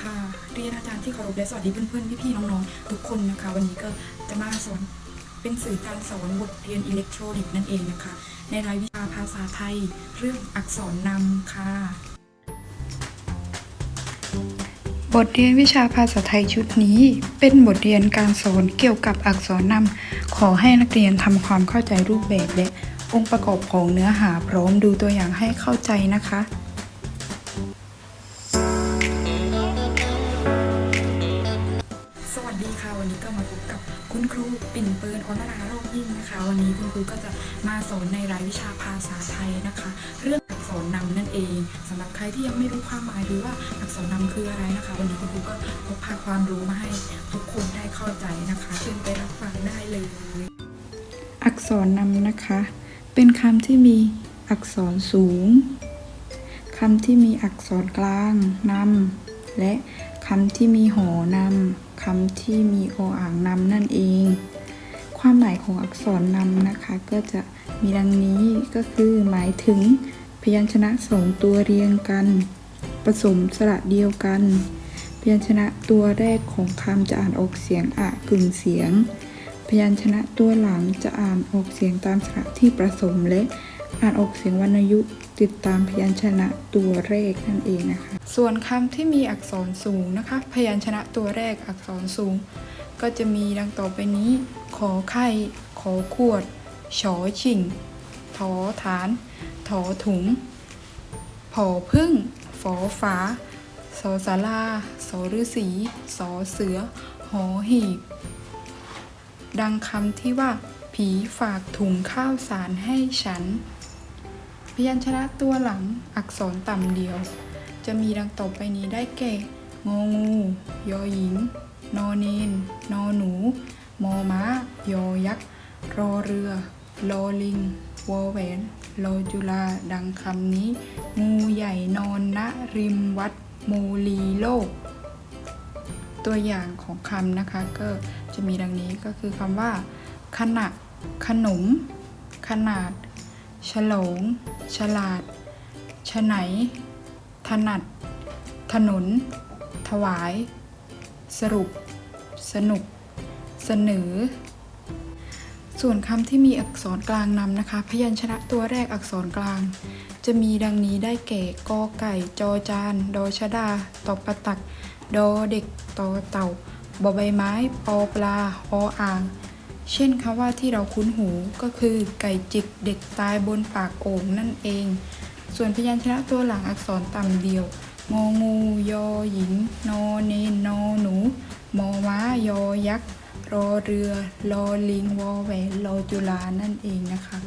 ค่ะครูอาจารย์ที่เคารพและสวัสดีเพื่อนๆ พี่ๆ น้องๆ ทุกคนนะคะ วันนี้ก็จะมาสอนเป็นสื่อการสอนบทเรียนอิเล็กทรอนิกส์นั่นเองนะคะ ในรายวิชาภาษาไทย เรื่องอักษรนำค่ะ บทเรียนวิชาภาษาไทยชุดนี้ เป็นบทเรียนการสอนเกี่ยวกับอักษรนำขอให้นักเรียนทำความเข้าใจรูปแบบและองค์ประกอบของเนื้อหาพร้อมดูตัวอย่างให้เข้าใจนะคะ ครูปิ่นเปิลอรราโรคยิ่งนะคะ วันนี้คุณครูก็จะมาสอนในรายวิชาภาษาไทยนะคะ เรื่องอักษรนำนั่นเองสำหรับใครที่ยังไม่รู้ความหมายหรือว่าอักษรนำคืออะไรนะคะ วันนี้คุณครูก็พกพาความรู้มาให้ทุกคนได้เข้าใจนะคะเชิญไปรับฟังได้เลย อักษรนำนะคะ เป็นคำที่มีอักษรสูงคำที่มีอักษรกลางนำและ คำที่มีหอนำคำที่มีโออ่างนำนั่นเอง ความหมายของอักษรนำนะคะก็จะมีดังนี้ก็คือหมายถึงพยัญชนะสองตัวเรียงกัน ผสมสระเดียวกัน พยัญชนะตัวแรกของคำจะอ่านออกเสียงอะกึ่งเสียง พยัญชนะตัวหลังจะอ่านออกเสียงตามสระที่ผสมและอ่านออกเสียงวรรณยุกต์ ติดตามพยัญชนะตัวแรกนั่นเองนะคะ ส่วนคำที่มีอักษรสูงนะคะ พยัญชนะตัวแรกอักษรสูง ก็จะมีดังต่อไปนี้ ขอไข่ ขอขวดชอชิงทอฐาน ถอถุง ผอพึ่ง ฝอฝาสอสาราสอฤาษีสอเสือ หอหีบ ดังคำที่ว่า ผีฝากถุงข้าวสารให้ฉัน พยัญชนะตัวหลังอักษรต่ำเดียว จะมีดังต่อไปนี้ได้แก่ งองู ยอหญิง นอเนน นอหนู มอม้า ยอยักษ์ รอเรือ ลอลิง วอแหวน ลอจุลา ดังคำนี้ งูใหญ่นอนณริมวัดโมลีโลก ตัวอย่างของคำนะคะ ก็จะมีดังนี้ก็คือคำว่า ขณะ ขนม ขนาด ฉลองฉลาดฉไหน ถนัด ถนน ถวาย สรุป สนุก เสนอ ส่วนคำที่มีอักษรกลางนำนะคะ พยัญชนะตัวแรกอักษรกลาง จะมีดังนี้ได้แก่กอไก่ จอจาน ดอชดา ตอประตัก ดอเด็ก ตอเต่าบอใบไม้ ปอปลา ออ่าง เช่นคำว่าที่เราคุ้นหูก็คือไก่จิกเด็กตายบนปากโอ่งนั่นเอง ส่วนพยัญชนะตัวหลังอักษรต่ำเดียว งองู ยอหญิง นอเนนนอหนู มอม้ายอยักษ์ รอเรือ ลอลิง วอแหวนลอจุลานั่นเองนะคะ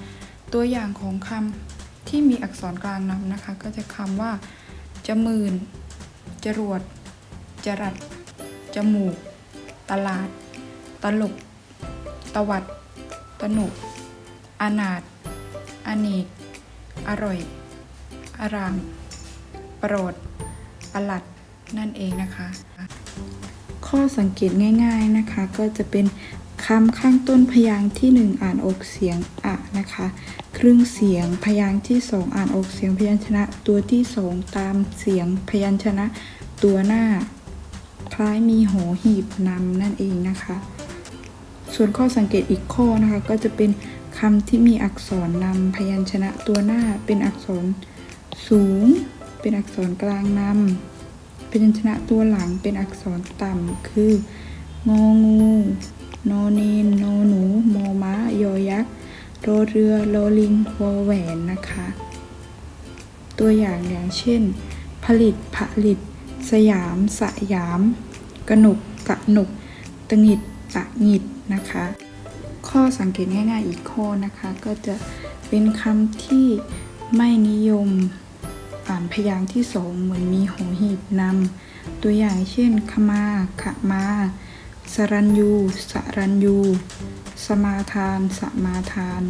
ตัวอย่างของคำที่มีอักษรกลางนำนะคะ ก็จะคำว่า จมื่น จรวด จรัด จมูก ตลาด ตลก ตวัด ตนุอนาถอเนก อร่อย อาราม โปรด ประหลัด นั่นเองนะคะ ข้อสังเกตง่าย ๆนะคะ ก็จะเป็นคำข้างต้นพยางค์ที่หนึ่งอ่านออกเสียงอะนะคะ ครึ่งเสียงพยางค์ที่สองอ่านออกเสียงพยัญชนะตัวที่สองตามเสียงพยัญชนะตัวหน้า คล้ายมีหหีบนำนั่นเองนะคะ ส่วนข้อสังเกตอีกข้อนะคะ ก็จะเป็นคำที่มีอักษรนำพยัญชนะตัวหน้าเป็นอักษรสูง เป็นอักษรกลางนำพยัญชนะตัวหลังเป็นอักษรต่ำคืององูนอเนนนอหนูมอม้ายอยักษ์รเรือลอลิงวอแหวนนะคะ ตัวอย่างอย่างเช่น ผลิตผลิต สยาม สยาม กนกกะหนกตะหงิดะหงิดนะคะ ข้อสังเกตง่ายๆอีกข้อนะคะ ก็จะเป็นคำที่ไม่นิยมอ่านพยางค์ที่สองเหมือนมีหอหีบนำตัวอย่างเช่นขมาขมาสรัญยูสรัญยู สมาทาน สมาทาน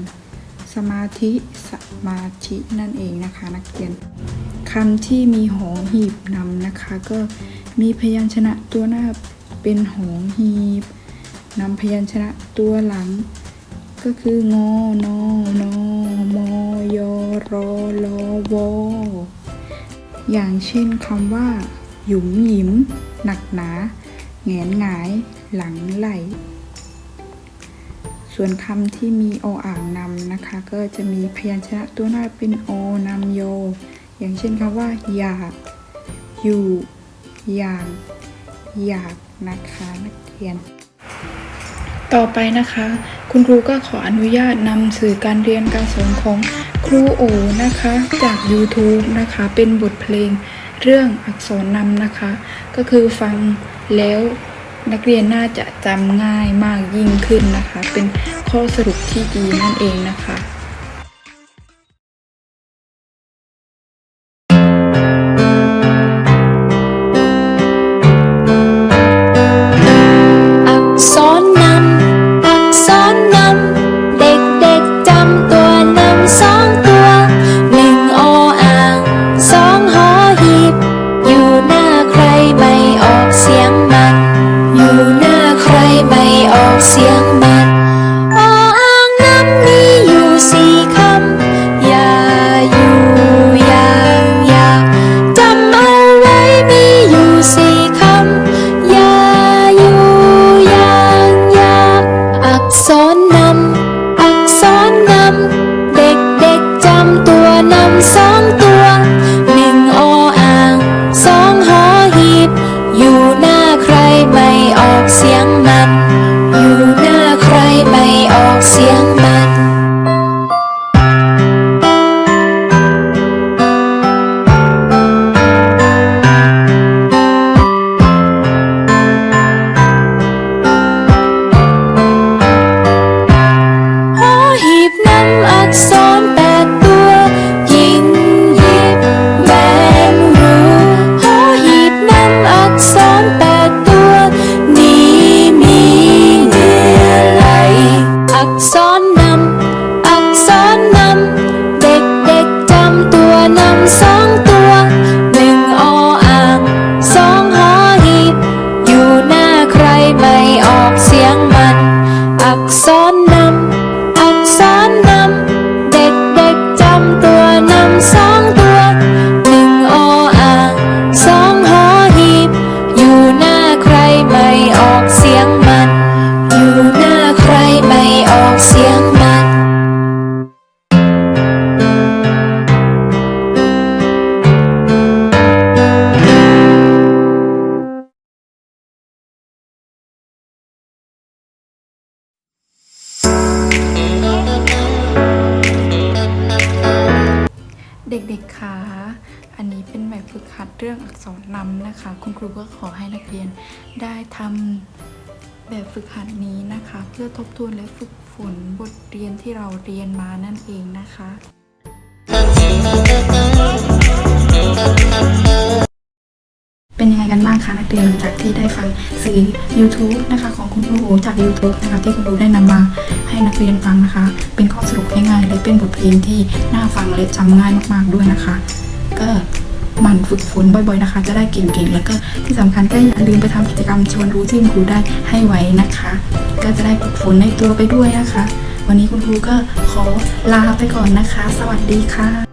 สมาธิ สมาธินั่นเองนะคะนักเรียนคำที่มีหองหีบนำนะคะ ก็มีพยัญชนะตัวหน้าเป็นหองหีบ นำพยัญชนะตัวหลัง ก็คืองอนอนอมอยอรอลอวออย่างเช่นคำว่า หยุมหยิม หนักหนาแงนหงาย หลังไหล ส่วนคำที่มีออ่างนำนะคะ ก็จะมีพยัญชนะตัวหน้าเป็นโอนำโย อย่างเช่นคำว่า อยาก อยู่ อย่าง อยากนะคะนักเรียน ต่อไปนะคะ คุณครูก็ขออนุญาตนำสื่อการเรียนการสอนของครูโอนะคะ จาก YouTube นะคะ เป็นบทเพลงเรื่องอักษรนำนะคะ ก็คือฟังแล้วนักเรียนน่าจะจำง่ายมากยิ่งขึ้นนะคะ เป็นข้อสรุปที่ดีนั่นเองนะคะ บน รื่องอักษรนำนะคะ คุณครูก็ขอให้นักเรียนได้ทำแบบฝึกหัดนี้นะคะ เพื่อทบทวนและฝึกฝนบทเรียนที่เราเรียนมานั่นเองนะคะเป็นยังไงกันบ้างคะนักเรียนหลังจากที่ได้ฟังสื่อ YouTube นะคะของคุณครูจาก YouTube นะคะที่คุณครูได้นำมาให้นักเรียนฟังนะคะ เป็นข้อสรุปง่ายๆและเป็นบทเพลงที่น่าฟังและจำง่ายมากๆด้วยนะคะ ก็ มั่นฝึกฝนบ่อยๆนะคะ จะได้เก่งๆ แล้วก็ที่สำคัญก็อย่าลืมไปทำกิจกรรมชวนรู้ที่คุณครูได้ให้ไว้นะคะ ก็จะได้ฝึกฝนในตัวไปด้วยนะคะ วันนี้คุณครูก็ขอลาไปก่อนนะคะ สวัสดีค่ะ